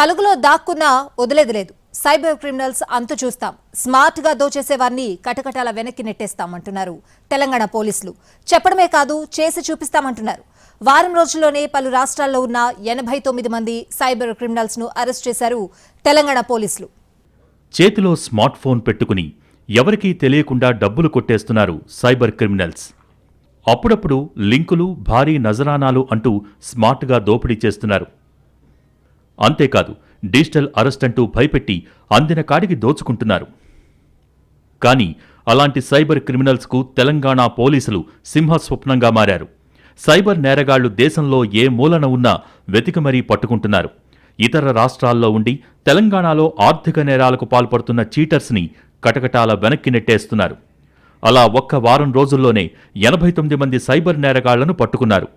కలుగులో దాక్కున్నా వదిలేది cyber criminals అంతు చూస్తాం. స్మార్ట్గా దోచేసేవారిని కటకటాల వెనక్కి నెట్టేస్తామంటున్నారు తెలంగాణ పోలీసులు. చెప్పడమే కాదు చేసి చూపిస్తామంటున్నారు. వారం రోజుల్లోనే పలు రాష్ట్రాల్లో ఉన్న ఎనభై తొమ్మిది మంది సైబర్ క్రిమినల్స్ను అరెస్ట్ చేశారు తెలంగాణ పోలీసులు. చేతిలో స్మార్ట్ ఫోన్ పెట్టుకుని ఎవరికీ తెలియకుండా డబ్బులు కొట్టేస్తున్నారు సైబర్ క్రిమినల్స్. అప్పుడప్పుడు లింకులు భారీ నజరానాలు అంటూ స్మార్ట్గా దోపిడీ చేస్తున్నారు. అంతేకాదు డిజిటల్ అరెస్ట్ అంటూ భయపెట్టి అందిన కాడికి దోచుకుంటున్నారు. కానీ అలాంటి సైబర్ క్రిమినల్స్కు తెలంగాణ పోలీసులు సింహస్వప్నంగా మారారు. సైబర్ నేరగాళ్ళు దేశంలో ఏ మూలన ఉన్నా వెతికి మరీ పట్టుకుంటున్నారు. ఇతర రాష్ట్రాల్లో ఉండి తెలంగాణలో ఆర్థిక నేరాలకు పాల్పడుతున్న చీటర్స్ని కటకటాల వెనక్కి నెట్టేస్తున్నారు. అలా ఒక్క వారం రోజుల్లోనే ఎనభై తొమ్మిది మంది సైబర్ నేరగాళ్ళను పట్టుకున్నారు.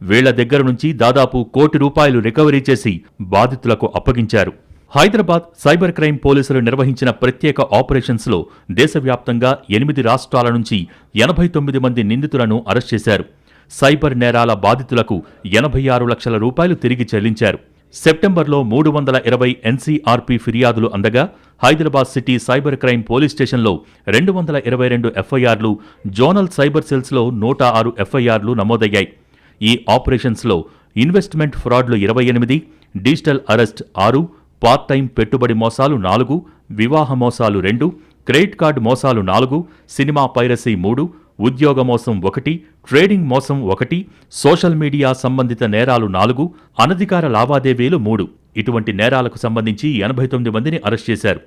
వీళ్ళ దగ్గర నుంచి దాదాపు కోటి రూపాయలు రికవరీ చేసి బాధితులకు అప్పగించారు. హైదరాబాద్ సైబర్ క్రైమ్ పోలీసులు నిర్వహించిన ప్రత్యేక ఆపరేషన్స్లో దేశవ్యాప్తంగా ఎనిమిది రాష్ట్రాల నుంచి ఎనభై తొమ్మిది మంది నిందితులను అరెస్ట్ చేశారు. సైబర్ నేరాల బాధితులకు ఎనభై ఆరు లక్షల రూపాయలు తిరిగి చెల్లించారు. సెప్టెంబర్లో మూడు వందల ఇరవై ఎన్సీఆర్పీ ఫిర్యాదులు అందగా Hyderabad city cyber crime police స్టేషన్లో రెండు వందల ఇరవై రెండు ఎఫ్ఐఆర్లు జోనల్ సైబర్ సెల్స్లో నూట ఆరు ఎఫ్ఐఆర్లు నమోదయ్యాయి. ఈ ఆపరేషన్స్లో ఇన్వెస్ట్మెంట్ ఫ్రాడ్లు ఇరవై ఎనిమిది డిజిటల్ అరెస్ట్ ఆరు పార్ట్ టైం పెట్టుబడి మోసాలు నాలుగు వివాహ మోసాలు రెండు క్రెడిట్ కార్డు మోసాలు నాలుగు సినిమా పైరసీ మూడు ఉద్యోగ మోసం ఒకటి ట్రేడింగ్ మోసం ఒకటి సోషల్ మీడియా సంబంధిత నేరాలు నాలుగు అనధికార లావాదేవీలు మూడు. ఇటువంటి నేరాలకు సంబంధించి ఎనభై తొమ్మిది మందిని అరెస్ట్ చేశారు.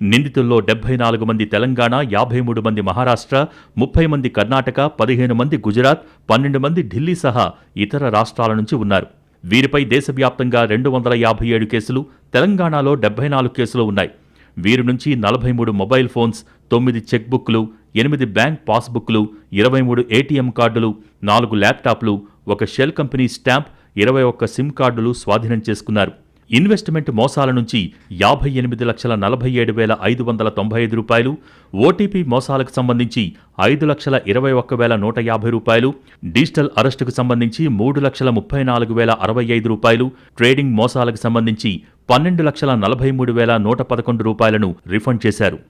నిందితుల్లో డెబ్బై నాలుగు మంది తెలంగాణ యాభై మూడు మంది మహారాష్ట్ర ముప్పై మంది కర్ణాటక పదిహేను మంది గుజరాత్ పన్నెండు మంది ఢిల్లీ సహా ఇతర రాష్ట్రాల నుంచి ఉన్నారు. వీరిపై దేశవ్యాప్తంగా రెండు వందల యాభై ఏడు కేసులు తెలంగాణలో డెబ్బై నాలుగు కేసులు ఉన్నాయి. వీరి నుంచి నలభై మూడు మొబైల్ ఫోన్స్ తొమ్మిది చెక్ బుక్లు ఎనిమిది బ్యాంక్ పాస్బుక్లు ఇరవై మూడు ఏటీఎం కార్డులు నాలుగు ల్యాప్టాప్లు ఒక షెల్ కంపెనీ స్టాంప్ ఇరవై ఒక్క సిమ్ కార్డులు స్వాధీనం చేసుకున్నారు. ఇన్వెస్ట్మెంట్ మోసాల నుంచి యాభై ఎనిమిది లక్షల నలభై ఏడు వేల ఐదు వందల తొంభై ఐదు రూపాయలు ఓటీపీ మోసాలకు సంబంధించి ఐదు లక్షల ఇరవై ఒక్క వేల నూట యాభై రూపాయలు డిజిటల్ అరెస్టుకు సంబంధించి మూడు లక్షల ముప్పై నాలుగు వేల అరవై ఐదు రూపాయలు ట్రేడింగ్ మోసాలకు సంబంధించి పన్నెండు లక్షల నలభై మూడు వేల నూట పదకొండు రూపాయలను రిఫండ్ చేశారు.